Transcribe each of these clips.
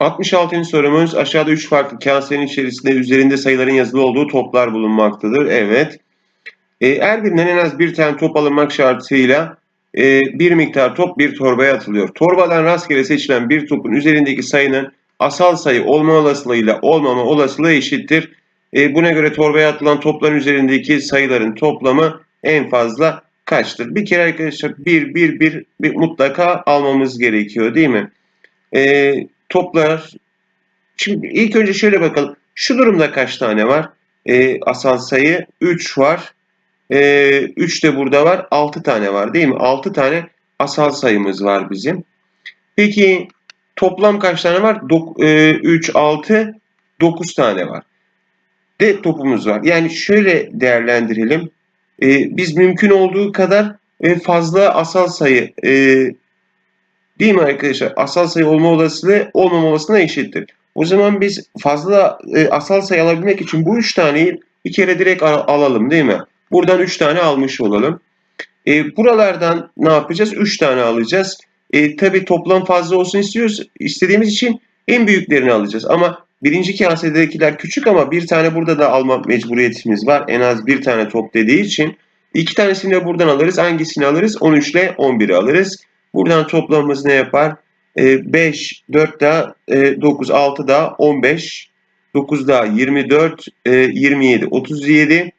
66. sorumuz aşağıda 3 farklı kasenin içerisinde üzerinde sayıların yazılı olduğu toplar bulunmaktadır. Evet. E, her birinden en az bir tane top alınmak şartıyla e, bir miktar top bir torbaya atılıyor. Torbadan rastgele seçilen bir topun üzerindeki sayının asal sayı olma olasılığıyla olmama olasılığı eşittir. E, buna göre torbaya atılan topların üzerindeki sayıların toplamı en fazla kaçtır? Bir kere arkadaşlar bir bir bir, bir mutlaka almamız gerekiyor değil mi? E, toplar Şimdi ilk önce şöyle bakalım. Şu durumda kaç tane var? E, asal sayı 3 var. E, 3 de burada var. 6 tane var değil mi? 6 tane asal sayımız var bizim. Peki toplam kaç tane var? Dok- e, 3, 6, 9 tane var. De topumuz var. Yani şöyle değerlendirelim. E, biz mümkün olduğu kadar e, fazla asal sayı e, değil mi arkadaşlar? Asal sayı olma olasılığı olmama olasılığına eşittir. O zaman biz fazla e, asal sayı alabilmek için bu üç taneyi bir kere direkt al- alalım değil mi? Buradan üç tane almış olalım. E, buralardan ne yapacağız? Üç tane alacağız. E, tabii toplam fazla olsun istiyoruz. istediğimiz için en büyüklerini alacağız. Ama birinci kasedekiler küçük ama bir tane burada da alma mecburiyetimiz var. En az bir tane top dediği için. iki tanesini de buradan alırız. Hangisini alırız? 13 ile 11'i alırız. Buradan toplamımız ne yapar? E, 5, 4 daha e, 9, 6 daha 15, 9 daha 24, e, 27, 37,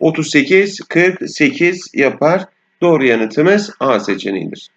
38, 48 yapar. Doğru yanıtımız A seçeneğidir.